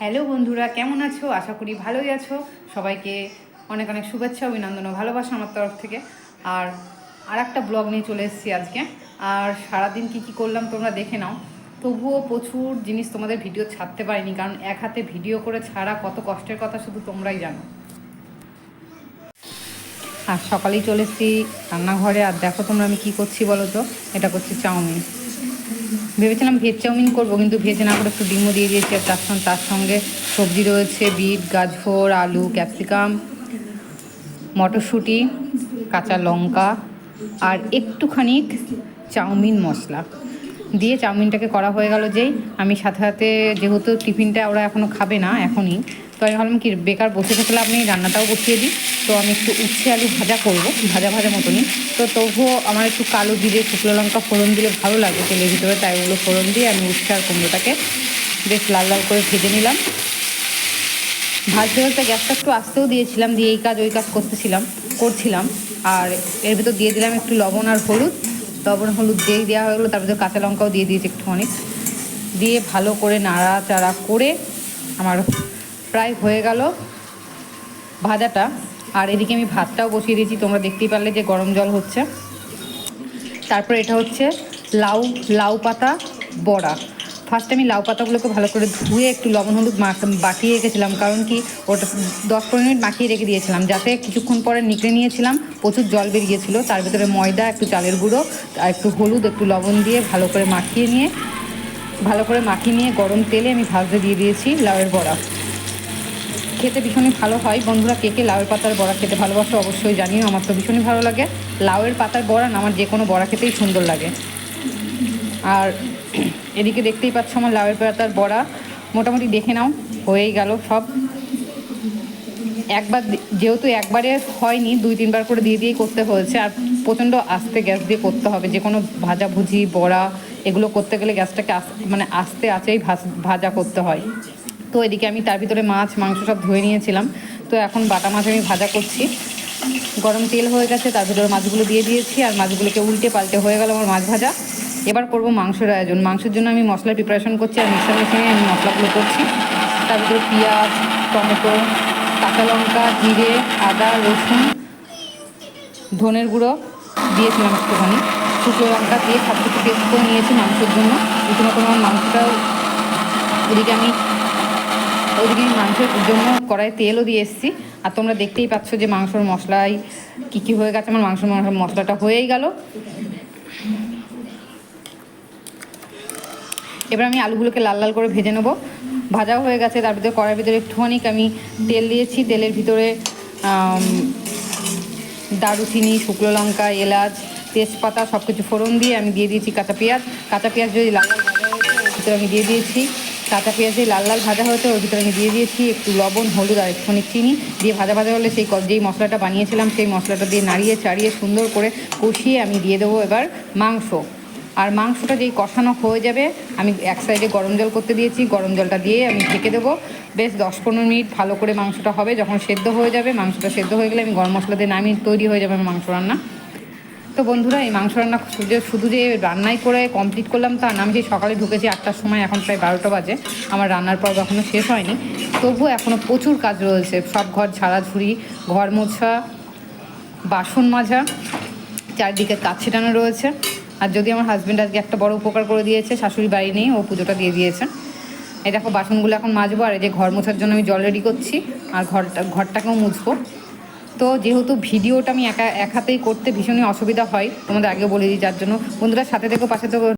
Hello বন্ধুরা, কেমন আছো? আশা করি ভালোই আছো। সবাইকে অনেক অনেক শুভেচ্ছা, অভিনন্দন ও ভালোবাসা আমার তরফ থেকে। আর আর একটা ব্লগ নিয়ে চলে এসেছি আজকে। আর সারাদিন কি কি করলাম তোমরা দেখে নাও। তবুও প্রচুর জিনিস তোমাদের ভিডিও ছাড়তে পারিনি, কারণ এক হাতে ভিডিও করে ছাড়া কত কষ্টের কথা শুধু তোমরাই জানো। আর সকালেই চলে এসেছি রান্নাঘরে। আর দেখো তোমরা আমি কি করছি বলো তো? এটা করছি চাউমিন। ভেবেছিলাম ভেজ চাউমিন করব, কিন্তু ভেজ না করে একটু ডিমও দিয়ে দিয়েছি আর তার সঙ্গে তার সঙ্গে সবজি রয়েছে, বিট, গাজর, আলু, ক্যাপসিকাম, মটরশুঁটি, কাঁচা লঙ্কা, আর একটুখানি চাউমিন মশলা। দিয়ে চাউমিনটাকে করা হয়ে গেল যেই। আমি সাথে সাথে যেহেতু টিফিনটা ওরা এখনও খাবে না, এখনই। তো আমি ভাবলাম কি, বেকার বসে থাকলে আপনি রান্নাটাও বসিয়ে দিই। তো আমি একটু উচ্ছে আলু ভাজা করব, ভাজা ভাজা মতনই। তো তবুও আমার একটু কালো জিরে, শুকনো লঙ্কা ফোড়ন দিলে ভালো লাগে, তেলের ভিতরে তাই ওগুলো ফোড়ন দিয়ে আমি উচ্ছে আর কুমড়োটাকে বেশ লাল লাল করে ভেজে নিলাম। ভাজতে ভাজতে গ্যাসটা একটু আসতেও দিয়েছিলাম, দিয়ে এই কাজ ওই কাজ করতেছিলাম, করছিলাম। আর এর ভিতর দিয়ে দিলাম একটু লবণ আর হলুদ। লবণ, হলুদ দিয়ে দেওয়া হয়ে গেলো, তারপরে কাঁচা লঙ্কাও দিয়ে দিয়েছি একটু অনেক দিয়ে ভালো করে নাড়াচাড়া করে আমার প্রায় হয়ে গেল ভাজাটা। আর এদিকে আমি ভাতটাও বসিয়ে দিয়েছি, তোমরা দেখতেই পারলে যে গরম জল হচ্ছে। তারপর এটা হচ্ছে লাউ লাউ পাতা, বড়া। ফার্স্ট আমি লাউ পাতাগুলোকে ভালো করে ধুয়ে একটু লবণ, হলুদ বাটিয়ে রেখেছিলাম। কারণ কি, ওটা দশ পনেরো মিনিট মাখিয়ে রেখে দিয়েছিলাম, যাতে কিছুক্ষণ পরে নিকড়ে নিয়েছিলাম, প্রচুর জল বেরিয়েছিল। তার ভিতরে ময়দা, একটু চালের গুঁড়ো, আর একটু হলুদ, একটু লবণ দিয়ে ভালো করে মাখিয়ে নিয়ে, ভালো করে মাখিয়ে নিয়ে গরম তেলে আমি ভাজতে দিয়ে দিয়েছি লাউয়ের বড়া। খেতে ভীষণই ভালো হয়। বন্ধুরা, কে কে লাউয়ের পাতার বড়া খেতে ভালোবাসো অবশ্যই জানিও, আমার তো ভীষণই ভালো লাগে। লাউয়ের পাতার বড়া না, আমার যে কোনো বড়া খেতেই সুন্দর লাগে। আর এদিকে দেখতেই পাচ্ছ আমার লাউয়ের পাতার বড়া। মোটামুটি দেখে নাও, হয়েই গেল সব। একবার যেহেতু একবারে হয়নি, দুই তিনবার করে দিয়ে দিয়েই করতে হয়েছে। আর প্রচণ্ড আস্তে গ্যাস দিয়ে করতে হবে। যে কোনো ভাজাভুজি বড়া, এগুলো করতে গেলে গ্যাসটাকে মানে আস্তে ভাজ- ভাজা করতে হয়। তো এদিকে আমি তার ভিতরে মাছ, মাংস সব ধুয়ে নিয়েছিলাম। তো এখন বাটা মাছ আমি ভাজা করছি। গরম তেল হয়ে গেছে, তার ভিতরে মাছগুলো দিয়ে দিয়েছি। আর মাছগুলোকে উল্টে পাল্টে হয়ে গেল আমার মাছ ভাজা। এবার করব মাংসের আয়োজন। মাংসের জন্য আমি মশলা প্রিপারেশন করছি আর মিক্সার মেশিনে আমি মশলাগুলো করছি। তার ভিতরে পেঁয়াজ, টমেটো, কাঁচা লঙ্কা, জিরে, আদা, রসুন, ধনের গুঁড়ো দিয়েছিলাম একটুখানি। শুকনো লঙ্কা দিয়ে সব কিছু পেস্ট করে নিয়েছি মাংসের জন্য। রীতিমতো আমার মাংসটাও এদিকে আমি ওইদিকে মাংসের জন্য কড়াই তেলও দিয়ে এসেছি। আর তোমরা দেখতেই পাচ্ছ যে মাংসর মশলায় কী কী হয়ে গেছে। আমার মাংস মশলাটা হয়েই গেল। এবার আমি আলুগুলোকে লাল লাল করে ভেজে নেব। ভাজাও হয়ে গেছে, তার ভিতরে কড়ার ভিতরে একটুখানি আমি তেল দিয়েছি। তেলের ভিতরে দারুচিনি, শুকনো লঙ্কা, এলাচ, তেজপাতা সব কিছু ফোড়ন দিয়ে আমি দিয়ে দিয়েছি কাঁচা পেঁয়াজ। কাঁচা পেঁয়াজ যদি লাল লাল ভাজা হয়েছে ওর ভিতরে আমি দিয়ে দিয়েছি। কাঁচা পেঁয়াজ দিয়ে লাল লাল ভাজা হয়েছে ওর ভিতরে আমি দিয়ে দিয়েছি একটু লবণ, হলুদ আর একটুখানি চিনি। দিয়ে ভাজা ভাজা হলে সেই যেই মশলাটা বানিয়েছিলাম, সেই মশলাটা দিয়ে নাড়িয়ে চাড়িয়ে সুন্দর করে কষিয়ে আমি দিয়ে দেবো এবার মাংস। আর মাংসটা যেই কষানো হয়ে যাবে, আমি এক সাইডে গরম জল করতে দিয়েছি, গরম জলটা দিয়ে আমি ঢেকে দেবো। বেশ দশ পনেরো মিনিট ভালো করে মাংসটা হবে, যখন সেদ্ধ হয়ে যাবে, মাংসটা সেদ্ধ হয়ে গেলে আমি গরম মশলা দিয়ে নামিয়ে তৈরি হয়ে যাবে মাংস রান্না। তো বন্ধুরা, এই মাংস রান্না শুধু যে রান্নাই করে কমপ্লিট করলাম তা না, আমি সেই সকালে ঢুকেছি আটটার সময়, এখন প্রায় বারোটা বাজে, আমার রান্নার পর্ব এখনও শেষ হয়নি। তবুও এখনও প্রচুর কাজ রয়েছে, সব ঘর ঝাড়াঝুড়ি, ঘর মোছা, বাসন মাজা, চারদিকে কাজ ছিটানো রয়েছে। আর যদি আমার হাজব্যান্ড আজকে একটা বড় উপকার করে দিয়েছে, শাশুড়ি বাড়ি নেই, ও পুজোটা দিয়ে দিয়েছেন। এই দেখো, বাসনগুলো এখন মাজবো, আর এই যে ঘর মোছার জন্য আমি জল রেডি করছি, আর ঘরটা, ঘরটাকেও মুছবো। তো যেহেতু ভিডিওটা আমি একা, এক হাতেই করতে ভীষণই অসুবিধা হয়, তোমাদের আগে বলে দিই যার জন্য। বন্ধুরা, সাথে থেকেও পাশে থেকো।